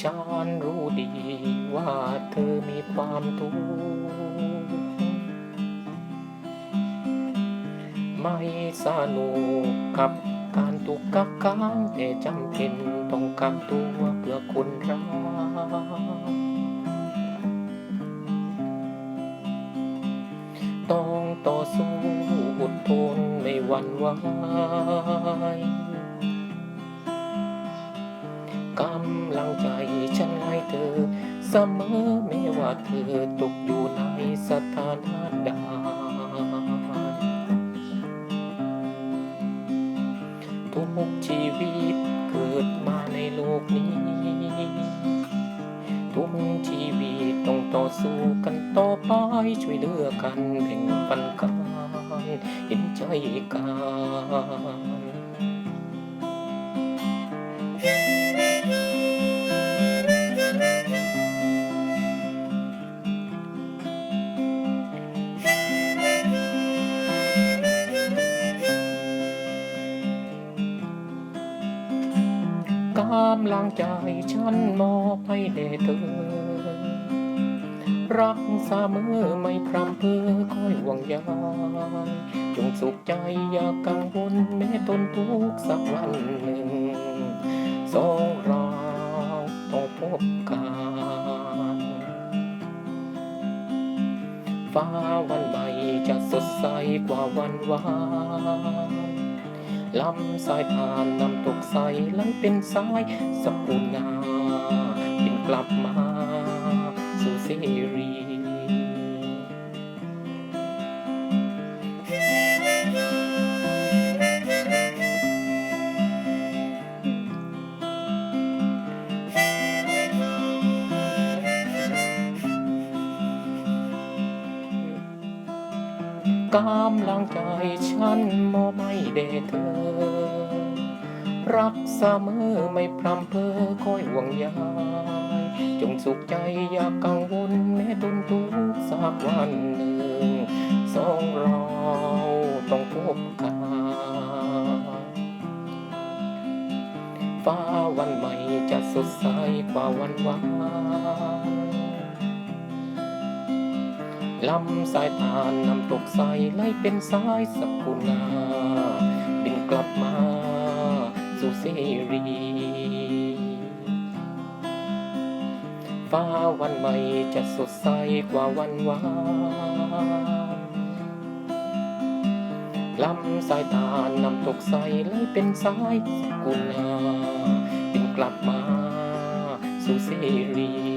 ฉันรู้ดีว่าเธอมีความทุกข์ไม่สนุกกับการถูกกักขังแต่จำเป็นต้องกักตัวเพื่อคนรักต้องต่อสู้อดทนไม่หวั่นไหว กำลังใจฉันให้เธอ เสมอไม่ว่าเธอตกอยู่ในสถานะใดทุกชีวิตเกิดมาในโลกนี้ ทุกชีวิตต้องต่อสู้กันต่อไป ช่วยเหลือกันแบ่งปันกันเห็นใจกัน กำลังใจฉันมอบให้แด่เธอ รักเสมอไม่พรำเพอคอยห่วงใยจงสุขใจอย่ากังวลแม้ตนทุกข์สักวันหนึ่ง สองเราต้องพบกันฟ้าวันใหม่จะสดใสกว่าวันวาน ลำสายผ่านน้ำตกใสไหลเป็นสายสกุณาบินกลับมา กำลังใจฉันมอบให้แด่เธอ รักเสมอไม่พรำเพอคอยห่วงใยจงสุขใจอย่ากังวลแม้ตนทุกสักวันหนึ่งสองเราต้องพบกันฟ้าวันใหม่จะสดใสกว่าวันวาน ลำสายทานน้ำตกใสไหลเป็นสายสักกุณาบินกลับมาสู่เสรีฟ้าวันใหม่จะสดใสกว่าวันวานลำสายทานนำตกใสไหลเป็นสายสักกุณาบินกลับมาสู่เสรี